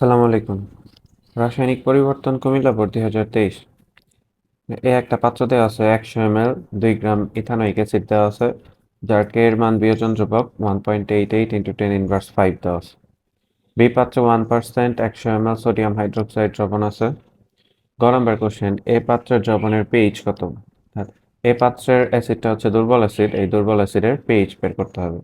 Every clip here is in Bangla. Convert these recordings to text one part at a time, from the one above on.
আসসালামু আলাইকুম। রাসায়নিক পরিবর্তন কুমিল্লা বোর্ড দুই হাজার তেইশ। এ একটা পাত্র দেওয়া আছে একশো এম এল দুই গ্রাম ইথানোইক অ্যাসিড দেওয়া আছে, যার কে এর মান বিয়োজন ধ্রুবক one point eight eight into ten inverse five দেওয়া আছে। বি পাত্র ওয়ান পার্সেন্ট একশো এম এল সোডিয়াম হাইড্রোক্সাইড দ্রবণ আছে। গ নম্বর কোশ্চেন এ পাত্রের দ্রবণের পিএইচ কত? এ পাত্রের অ্যাসিডটা হচ্ছে দুর্বল অ্যাসিড, এই দুর্বল অ্যাসিডের পিএইচ বের করতে হবে।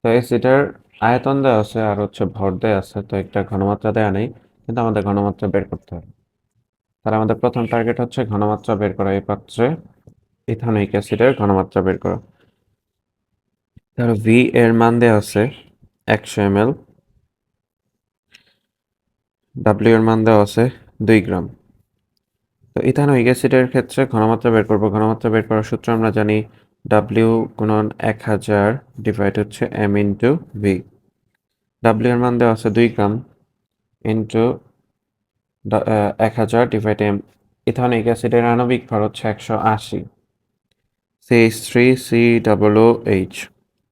তো অ্যাসিডের আয়তন দেওয়া আছে আর হচ্ছে ভর দেওয়া আছে, তো একটা ঘনমাত্রা দেওয়া নেই, কিন্তু আমাদের ঘনমাত্রা বের করতে হবে। তাহলে আমাদের প্রথম টার্গেট হচ্ছে ঘনমাত্রা বের করা, এই পাত্রে ইথানোইক অ্যাসিডের ঘনমাত্রা বের করা। তাহলে ভি এর মান দেওয়া আছে একশো এম এল ডাব্লিউ এর মান দেওয়া আছে দুই গ্রাম। তো ইথানোইক অ্যাসিডের ক্ষেত্রে ঘনমাত্রা বের করব, ঘনমাত্রা বের করার সূত্র আমরা জানি ডাব্লিউ গুণন এক হাজার ডিভাইড হচ্ছে এম ইন্টু ভি ডাব্লিউ এর মান দেওয়া আছে দুই গ্রাম ইন্টু এক হাজার ডিভাইড এম ইথানিক অ্যাসিডের আণবিক ভর হচ্ছে একশো আশি। CH three C double O H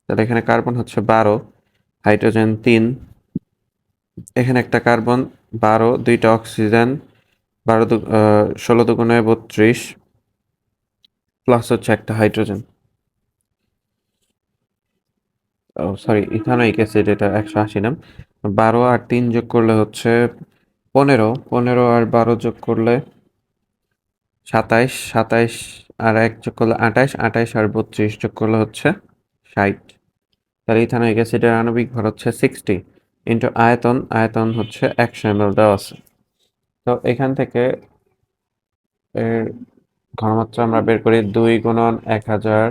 তাহলে এখানে কার্বন হচ্ছে বারো, হাইড্রোজেন তিন। এখানে একটা কার্বন বারো, দুইটা অক্সিজেন বারো দু ষোলো দুগুণে বত্রিশ, প্লাস হচ্ছে একটা হাইড্রোজেন ও সরি ইথানোইক অ্যাসিড এটা একশো আশি নাম। বারো আর তিন যোগ করলে হচ্ছে পনেরো। পনেরো আর বারো যোগ করলে সাতাইশ। সাতাইশ আর এক যোগ করলে আঠাইশ। আঠাইশ আর বত্রিশ যোগ করলে হচ্ছে ষাট। তাহলে ইথানোইক অ্যাসিডের আণবিক ভর হচ্ছে সিক্সটি ইন্টু আয়তন। আয়তন হচ্ছে একশো এম এল দেওয়া আছে। তো এখান থেকে এর ঘনমাত্রা আমরা বের করি দুই গুণন এক হাজার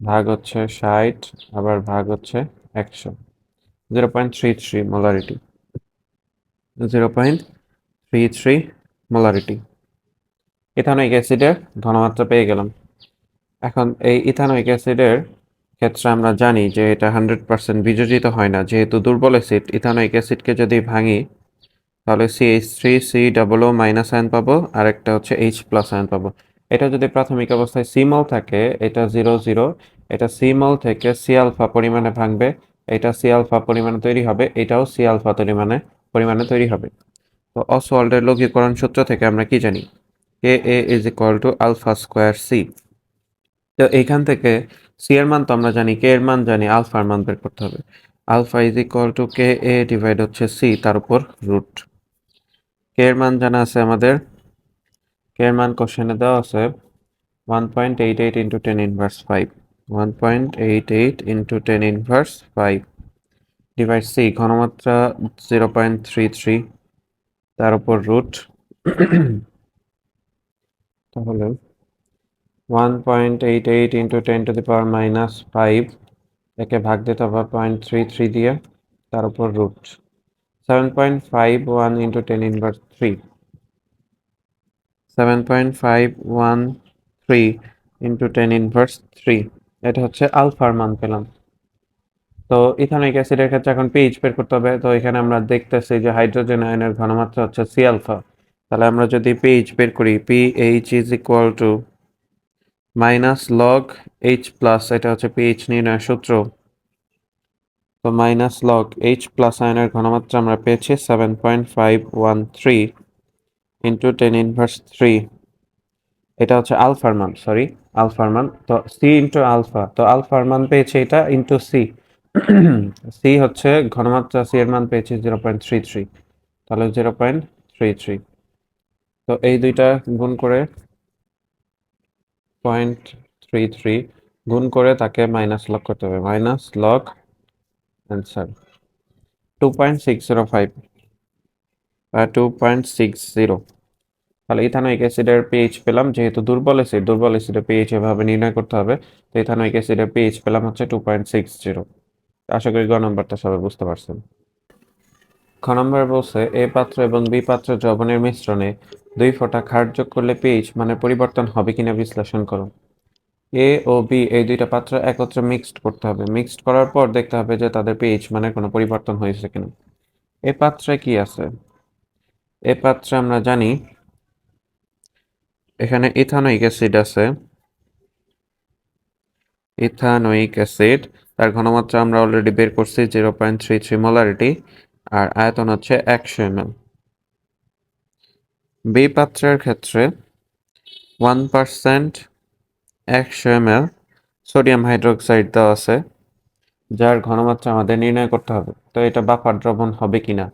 ভাগ হচ্ছে ষাট, আবার ভাগ হচ্ছে একশো। Zero point three three molarity zero point three three molarity ethanoic অ্যাসিডের ঘনমাত্রা পেয়ে গেলাম। এখন এই ইথানোইক অ্যাসিডের ক্ষেত্রে আমরা জানি যে এটা হান্ড্রেড পার্সেন্ট বিযোজিত হয় না। যেহেতু দুর্বল অ্যাসিড ইথানোইক অ্যাসিডকে যদি ভাঙি, তাহলে C H three C double O minus ion পাবো আর একটা হচ্ছে এইচ প্লাস আয়ন পাবো। এটা যদি প্রাথমিক অবস্থায় সিমল থাকে, এটা জিরো জিরো এটা সিমল থেকে সি আলফা পরিমাণে ভাঙবে, এটা সি আলফা পরিমাণে তৈরি হবে, এটাও সি আলফা পরিমাণে পরিমাণে তৈরি হবে। তো অসওয়াল্ডের লঘিকরণ সূত্র থেকে আমরা কি জানি? K A is equal to alpha square C তো এইখান থেকে সি এর মান তো আমরা জানি কে এর মান জানি আলফার মান বের করতে হবে। Alpha is equal to K A divide হচ্ছে সি তার উপর রুট কে এর মান জানা আছে আমাদের এর মান কোশ্চেনে দেওয়া আছে one point eight eight into ten inverse five one point eight eight into ten inverse five divide C ঘনমাত্রা জিরো পয়েন্ট থ্রি থ্রি তার উপর রুট তাহলে one point eight eight into ten to the power minus five একে ভাগ দিতে হবে পয়েন্ট থ্রি থ্রি দিয়ে তার উপর root seven point five one into ten inverse three seven point five one three এটা হচ্ছে আলফার মান পেলাম। তো ইথানিক অ্যাসিডের ক্ষেত্রে এখন পিএইচ বের করতে হবে। তো এখানে আমরা দেখতেছি যে হাইড্রোজেন আয়নের ঘনমাত্রা হচ্ছে সি আলফা তাহলে আমরা যদি পিএইচ বের করি pH is equal to minus log H plus এটা হচ্ছে পিএইচ নির্ণয়ের সূত্র। তো মাইনাস লগ এইচ প্লাস আয়নের ঘনমাত্রা আমরা পেয়েছি seven point five one three into ten inverse three এটা হচ্ছে আলফার মান সরি আলফার মান তো সি ইন্টু আলফা, তো আলফার মান পেয়েছি এটা ইন্টু সি সি হচ্ছে ঘনমাত্রা সি এর মান পেয়েছি জিরো পয়েন্ট থ্রি থ্রি তাহলে জিরো পয়েন্ট থ্রি থ্রি তো এই দুইটা গুণ করে পয়েন্ট থ্রি থ্রি গুণ করে তাকে মাইনাস লক করতে হবে। Minus log answer two point six zero five two point six zero তাহলে ইথানোইক অ্যাসিডের পিএইচ পেলাম, যেহেতু দুর্বল অ্যাসিড দুর্বল অ্যাসিডের পিএইচ এভাবে নির্ণয় করতে হবে, তো ইথানোইক অ্যাসিডের পিএইচ পেলাম হচ্ছে টু পয়েন্ট সিক্স জিরো আশা করি গ নম্বরটা সবাই বুঝতে পারছেন। খ নম্বর বলছে, এ পাত্র এবং বি পাত্র দ্রবণের মিশ্রণে দুই ফোঁটা ক্ষার যোগ করলে পিএইচ মানে পরিবর্তন হবে কিনা বিশ্লেষণ করো। এ ও বি, এই দুইটা পাত্র একত্রে মিক্সড করতে হবে। মিক্সড করার পর দেখতে হবে যে তাদের পিএইচ মানে কোনো পরিবর্তন হয়েছে কিনা। এ পাত্রে কি আছে? এ পাত্রে আমরা জানি এখানে ইথানোইক অ্যাসিড আছে। ইথানোইক অ্যাসিড, তার ঘনমাত্রা আমরা অলরেডি বের করছি zero point three three molarity আর আয়তন হচ্ছে একশো এম এল বি পাত্রের ক্ষেত্রে ওয়ান পার্সেন্ট একশো এম এল সোডিয়াম হাইড্রোক্সাইড দেওয়া আছে, যার ঘনমাত্রা আমাদের নির্ণয় করতে হবে। তো এটা বাফার দ্রবণ হবে কিনা?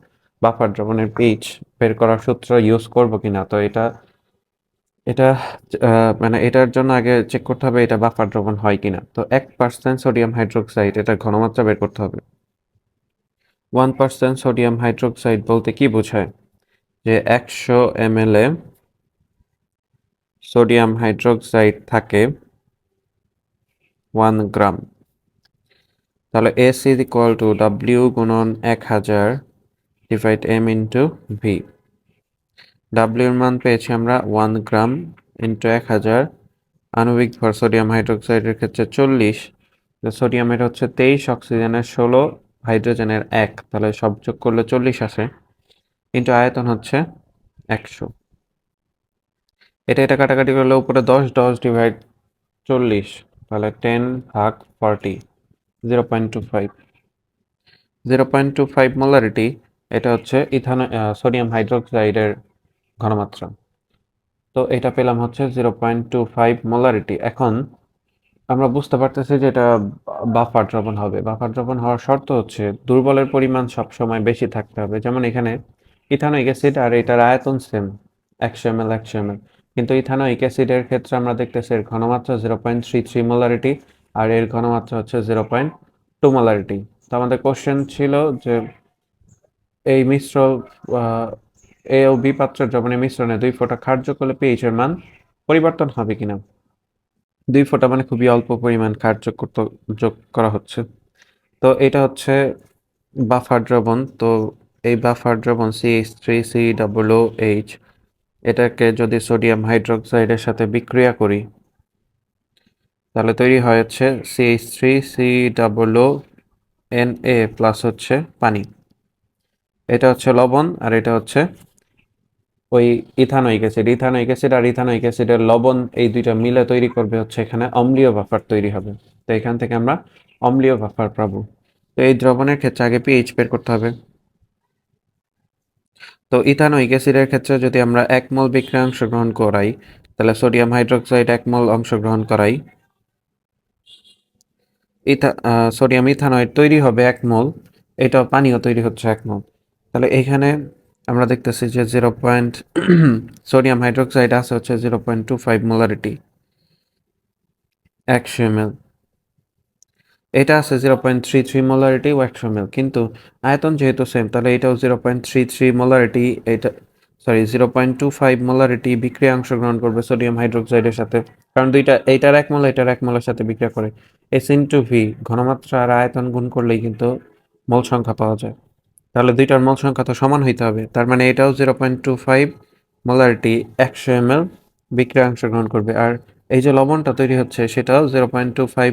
বাফার দ্রবণের পিচ বের করার সূত্র ইউজ করব কিনা? তো এটা এটা মানে এটার জন্য আগে চেক করতে হবে এটা বাফার দ্রবণ হয় কিনা। তো এক পার্সেন্ট সোডিয়াম হাইড্রোক্সাইড এটা ঘনমাত্রা বের করতে হবে। ওয়ান পার্সেন্ট সোডিয়াম হাইড্রোক্সাইড বলতে কি বোঝায়? যে একশো এম এল এ সোডিয়াম হাইড্রোক্সাইড থাকে ওয়ান গ্রাম তাহলে S is equal to W গুণন এক হাজার ডিভাইড এম ইন্টু ভি ডাব্লিউর মান পেয়েছি আমরা ওয়ান গ্রাম ইন্টু এক হাজার। আণবিক ভর সোডিয়াম হাইড্রোক্সাইডের ক্ষেত্রে চল্লিশ। সোডিয়ামের হচ্ছে তেইশ অক্সিজেনের ষোলো হাইড্রোজেনের এক। তাহলে সব যোগ করলে চল্লিশ আসে। কিন্তু আয়তন হচ্ছে একশো। এটা এটা কাটাকাটি করলে উপরে দশ দশ ডিভাইড চল্লিশ। তাহলে টেন ভাগ forty zero point two five zero point two five molarity এটা হচ্ছে ইথানো সোডিয়াম হাইড্রোক্সাইডের ঘনমাত্রা। তো এটা পেলাম হচ্ছে zero point two five molarity. এখন আমরা বুঝতে পারতেছি যে এটা বাফার দ্রবণ হবে। বাফার দ্রবণ হওয়ার শর্ত হচ্ছে দুর্বলের পরিমাণ সবসময় বেশি থাকতে হবে। যেমন এখানে ইথানোইক অ্যাসিড আর এটার আয়তন সেম একশো এম এল একশো এম এল কিন্তু ইথানোইক অ্যাসিডের ক্ষেত্রে আমরা দেখতেছি এর ঘনমাত্রা zero point three three molarity আর এর ঘনমাত্রা হচ্ছে জিরো পয়েন্ট টু মোলারিটি। তো আমাদের কোশ্চেন ছিল যে এই মিশ্র এ ও বি পাত্রের দ্রবণের মিশ্রণে দুই ফোঁটা খাদ্য করলে পিএইচ এর মান পরিবর্তন হবে কিনা? দুই ফোঁটা মানে খুবই অল্প পরিমাণ খাদ্য করতে যোগ করা হচ্ছে। তো এটা হচ্ছে বাফার দ্রবণ। তো এই বাফার দ্রবণ C H three C double O H এটাকে যদি সোডিয়াম হাইড্রোক্সাইডের সাথে বিক্রিয়া করি, তাহলে তৈরি হয় হচ্ছে C H three C double O N A plus হচ্ছে পানি। এটা হচ্ছে লবণ আর এটা হচ্ছে ওই ইথানোইক অ্যাসিড। ইথানোইক অ্যাসিড আর ইথানোইক অ্যাসিডের লবণ এই দুইটা মিলে তৈরি করবে হচ্ছে এখানে অম্লীয় বাফার তৈরি হবে। তো এখান থেকে আমরা অম্লীয় বাফার পাবো। তো এই দ্রবণের ক্ষেত্রে আগে পিএইচ বের করতে হবে। তো ইথানোইক অ্যাসিডের ক্ষেত্রে যদি আমরা এক মল বিক্রিয়া অংশগ্রহণ করাই, তাহলে সোডিয়াম হাইড্রোক্সাইড এক মল অংশগ্রহণ করাই। ইথা সোডিয়াম ইথানয়েড তৈরি হবে এক মল এটা পানিও তৈরি হচ্ছে এক মল। তাহলে এখানে আমরা দেখতেছি যে জিরো পয়েন্ট সোডিয়াম হাইড্রোক্সাইড আছে হচ্ছে zero point two five molarity, একশো এম এটা আছে zero point three three molarity একশো এম কিন্তু আয়তন যেহেতু সেম তাহলে এটাও zero point three three molarity, এটা sorry zero point two five molarity বিক্রিয়া অংশগ্রহণ করবে সোডিয়াম হাইড্রোক্সাইডের সাথে। কারণ দুইটা, এইটার এক মল, এটার এক মলের সাথে বিক্রিয়া করে। এস ইন্টু ভি ঘনমাত্রা আর আয়তন গুণ করলেই কিন্তু মল সংখ্যা পাওয়া যায়। তাহলে দুইটার মল সংখ্যা তো সমান হইতে হবে। তার মানে এটাও zero point two five molarity একশো এম এল বিক্রিয়া অংশগ্রহণ করবে। আর এই যে লবণটা তৈরি হচ্ছে, সেটাও zero point two five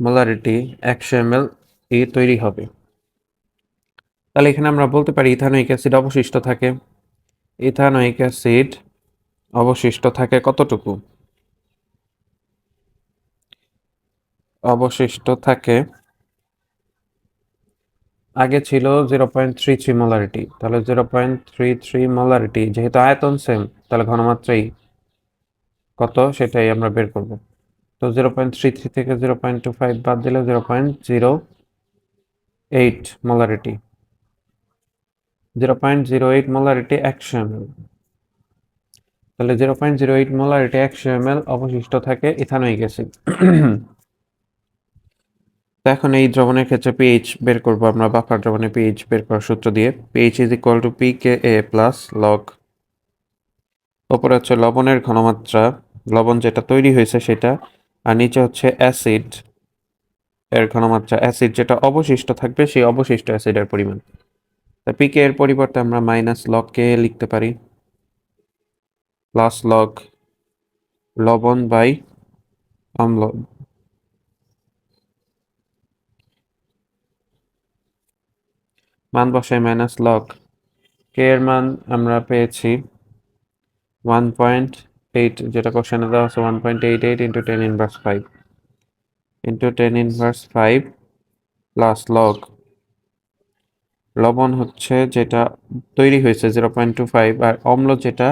molarity একশো এম এল ই তৈরি হবে। তাহলে এখানে আমরা বলতে পারি ইথানোইক অ্যাসিড অবশিষ্ট থাকে। ইথানোইক অ্যাসিড অবশিষ্ট থাকে কতটুকু? অবশিষ্ট থাকে আগে ছিল zero point three three molarity তাহলে zero point three three molarity যেহেতু আয়তন সেম তাহলে ঘনমাত্রাই কত সেটাই আমরা বের করব। তো জিরো পয়েন্ট থ্রি থ্রি থেকে জিরো পয়েন্ট টু ফাইভ বাদ দিলে zero point zero eight molarity zero point zero eight molarity একশো এম এল তাহলে zero point zero eight molarity একশো এম এল অবশিষ্ট থাকে ইথানোইক অ্যাসিড। তো এখন এই দ্রবণের ক্ষেত্রে পিএইচ বের করব আমরা, বাফার দ্রবণের পিএইচ বের করার সূত্র দিয়ে। PH is equal to P K A plus log ওপরে হচ্ছে লবণের ঘনমাত্রা, লবণ যেটা তৈরি হয়েছে সেটা, আর নিচে হচ্ছে অ্যাসিড এর ঘনমাত্রা। অ্যাসিড যেটা অবশিষ্ট থাকবে সেই অবশিষ্ট অ্যাসিডের পরিমাণ। তা পিকে এর পরিবর্তে আমরা মাইনাস লগ কে লিখতে পারি। প্লাস লগ লবণ বাই অম্ল মান বসাই মাইনাস লগ কে এর মান আমরা পেয়েছি ওয়ান পয়েন্ট এইট যেটা কোশ্চেনে দেওয়া আছে one point eight eight into ten inverse five into ten inverse five plus log লবণ হচ্ছে যেটা তৈরি হয়েছে জিরো পয়েন্ট টু ফাইভ আর অম্ল যেটা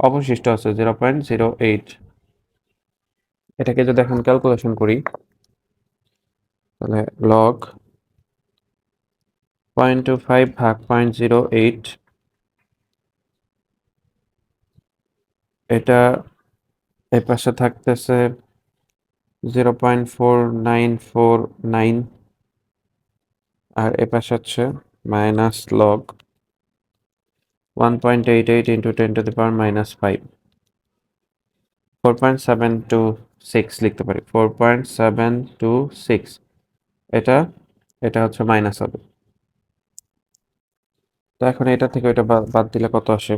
অবশিষ্ট আছে জিরো পয়েন্ট জিরো এইট এটাকে যদি এখন ক্যালকুলেশন করি, তাহলে লগ পয়েন্ট টু ফাইভ ভাগ পয়েন্ট জিরো এইট এটা এই পাশে থাকতেছে zero point four nine four nine আর এ পাশে হচ্ছে minus log one point eight eight into ten to the power minus five four point seven two six লিখতে পারি। Four point seven two six এটা এটা হচ্ছে মাইনাস হবে। তো এখন এটা থেকে বা- বাদ দিলে কত আসে?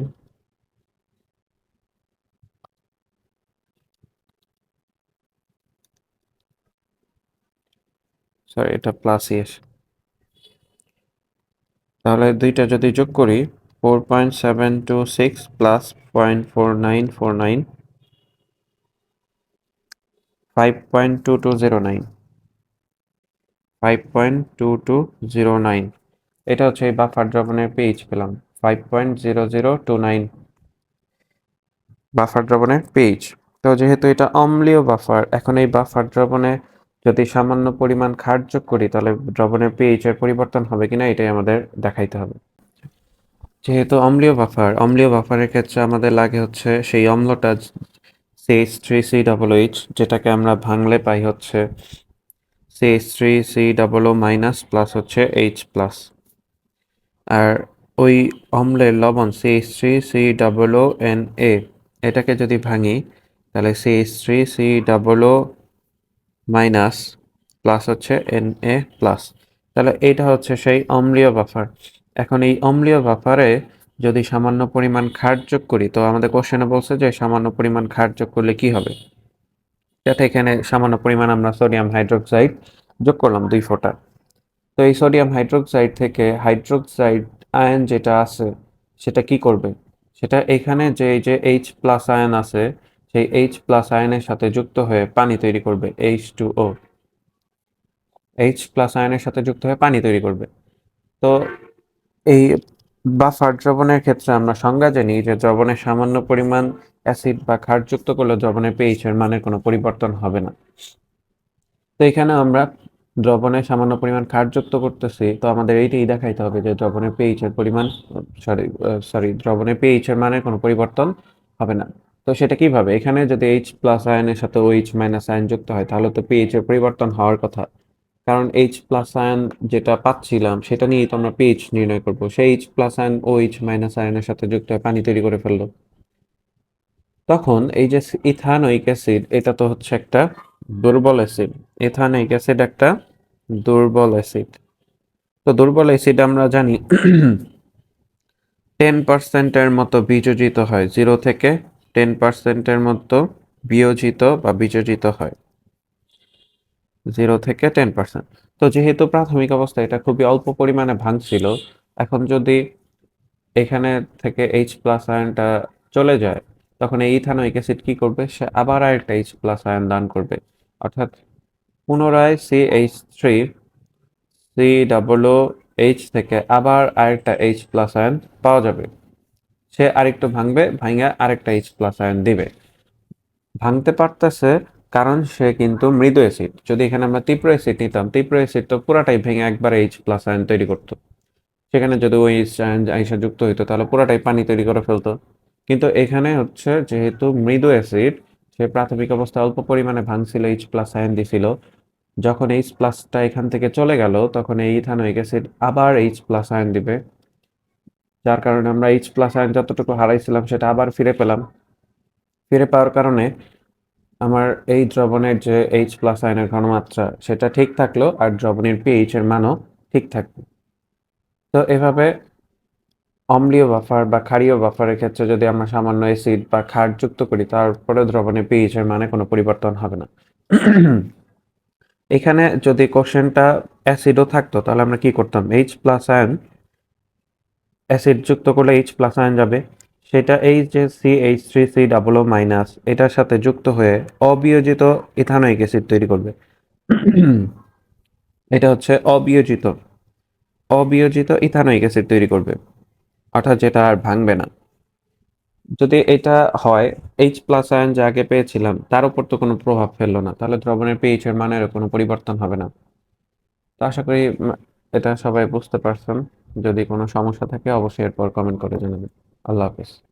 সরি এটা প্লাসই আসে তাহলে দুইটা যদি যোগ করি four point seven two six plus point four nine four nine five point two two zero nine five point two two zero nine এটা হচ্ছে এই বাফার দ্রবণের পেজ পেলাম। Five point zero zero two nine buffer দ্রবণের পেজ তো যেহেতু এটা অম্লীয় বাফার এখন এই বাফার দ্রবণে যদি সামান্য পরিমাণ ক্ষার যোগ করি, তাহলে দ্রবণের পিএইচ এর পরিবর্তন হবে কিনা এটাই আমাদের দেখাইতে হবে। যেহেতু অম্লীয় বাফার অম্লীয় বাফারের ক্ষেত্রে আমাদের লাগে হচ্ছে সেই অম্লটা CH three C double H যেটাকে আমরা ভাঙলে পাই হচ্ছে CH three C double O minus plus হচ্ছে এইচ প্লাস আর ওই অম্লের লবণ CH three C double O N A এটাকে যদি ভাঙি, তাহলে CH three C double O minus plus হচ্ছে এন এ প্লাস তাহলে এইটা হচ্ছে সেই অম্লীয় বাফার এখন এই অম্লীয় বাফারে যদি সামান্য পরিমাণ ক্ষার যোগ করি, তো আমাদের কোশ্চেনে বলছে যে সামান্য পরিমাণ ক্ষার যোগ করলে কি হবে? যাতে এখানে সামান্য পরিমাণ আমরা সোডিয়াম হাইড্রোক্সাইড যোগ করলাম দুই ফোঁটা। তো এই সোডিয়াম হাইড্রোক্সাইড থেকে হাইড্রোক্সাইড আয়ন যেটা আছে, সেটা কি করবে? সেটা এখানে যে এই যে এইচ প্লাস আয়ন আছে, সেই এইচ প্লাস আয়নের সাথে যুক্ত হয়ে পানি তৈরি করবে H two O H plus আয়নের সাথে যুক্ত হয়ে পানি তৈরি করবে। তো এই বাফার দ্রবণের ক্ষেত্রে আমরা সংজ্ঞা জানি যে দ্রবণের সামান্য পরিমাণ অ্যাসিড বা ক্ষার যুক্ত করলে দ্রবণের পিএইচ এর মানের কোনো পরিবর্তন হবে না। তো এখানে আমরা দ্রবণে সামান্য পরিমাণ ক্ষার যুক্ত করতেছি, তো আমাদের এইটাই দেখাইতে হবে যে দ্রবণের পিএইচ এর পরিমাণ সরি সরি দ্রবণের পিএইচ এর মানের কোনো পরিবর্তন হবে না। তো সেটা কীভাবে? এখানে যদি এইচ প্লাস আয়নের সাথে ওইচ মাইনাস আয়ন যুক্ত হয়, তাহলে তো পিএইচ এর পরিবর্তন হওয়ার কথা। কারণ এইচ প্লাস আয়ন যেটা পাচ্ছিলাম, সেটা নিয়েই তো আমরা পিএইচ নির্ণয় করব। সেই এইচ প্লাস আয়ন ওইচ মাইনাস আয়নের সাথে যুক্ত হয়ে পানি তৈরি করে ফেলল। তখন এই যে ইথানোইক অ্যাসিড, এটা তো হচ্ছে একটা দুর্বল অ্যাসিড। ইথানোইক অ্যাসিড একটা দুর্বল অ্যাসিড। তো দুর্বল অ্যাসিড আমরা জানি টেন পার্সেন্টের মতো বিযোজিত হয় জিরো থেকে টেন পার্সেন্টের মতো বিয়োজিত বা বিযোজিত হয়। জিরো থেকে টেন পার্সেন্ট তো যেহেতু প্রাথমিক অবস্থায় এটা খুবই অল্প পরিমাণে ভাঙছিল, এখন যদি এখানে থেকে এইচ প্লাস আয়নটা চলে যায়, তখন এই ইথানোইক অ্যাসিড কি করবে? সে আবার আরেকটা এইচ প্লাস আয়ন দান করবে। অর্থাৎ পুনরায় C H three C double H থেকে আবার আরেকটা এইচ প্লাস আয়ন পাওয়া যাবে। সে আরেকটু ভাঙবে ভাঙে আরেকটা এইচ প্লাস আয়ন দিবে। ভাঙতে পারতেছে কারণ সে কিন্তু মৃদু অ্যাসিড যদি এখানে আমরা তীব্র অ্যাসিড নিতাম, তীব্র অ্যাসিড তো পুরাটাই ভেঙে একবার এইচ প্লাস আয়ন তৈরি করতো। সেখানে যদি ওই আয়ন আইসা যুক্ত হইতো, তাহলে পুরাটাই পানি তৈরি করে ফেলতো। কিন্তু এখানে হচ্ছে যেহেতু মৃদু অ্যাসিড সে প্রাথমিক অবস্থায় অল্প পরিমাণে ভাঙছিল এইচ প্লাস আয়ন দিছিল। যখন এইচ প্লাসটা এখান থেকে চলে গেল, তখন এই ইথানোইক অ্যাসিড আবার এইচ প্লাস আয়ন দিবে। যার কারণে আমরা এইচ প্লাস আয়ন যতটুকু হারাইছিলাম, সেটা আবার ফিরে পেলাম। ফিরে পাওয়ার কারণে আমার এই দ্রবণের যে এইচ প্লাস আয়নের ঘনমাত্রা, সেটা ঠিক থাকল, আর দ্রবণের পিএইচ এর মানও ঠিক থাকবে। তো এভাবে অম্লীয় বাফার বা ক্ষারীয় বাফারের ক্ষেত্রে যদি আমরা সামান্য অ্যাসিড বা ক্ষার যুক্ত করি তারপরে দ্রবণে পিএইচ এর মানে কোনো পরিবর্তন হবে না। এখানে যদি কোশ্চেনটা অ্যাসিডও থাকতো, তাহলে আমরা কি করতাম? এইচ প্লাস আয়ন অ্যাসিড যুক্ত করলে এইচ প্লাস আয়ন যাবে। সেটা এই যে C H three C double O minus এটার সাথে যুক্ত হয়ে অবিয়োজিত ইথানোইক অ্যাসিড তৈরি করবে। এটা হচ্ছে অবিয়োজিত অবিয়োজিত ইথানোয়িক অ্যাসিড তৈরি করবে। অর্থাৎ যেটা আর ভাঙবে না। যদি এটা হয় এইচ প্লাস আয়ন যে আগে পেয়েছিলাম, তার উপর তো কোনো প্রভাব ফেলল না। তাহলে দ্রবণের পিএইচ এর মানের কোনো পরিবর্তন হবে না। তো আশা করি এটা সবাই বুঝতে পারছেন। যদি কোনো সমস্যা থাকে, অবশ্যই এরপর কমেন্ট করে জানাবেন। আল্লাহ হাফেজ।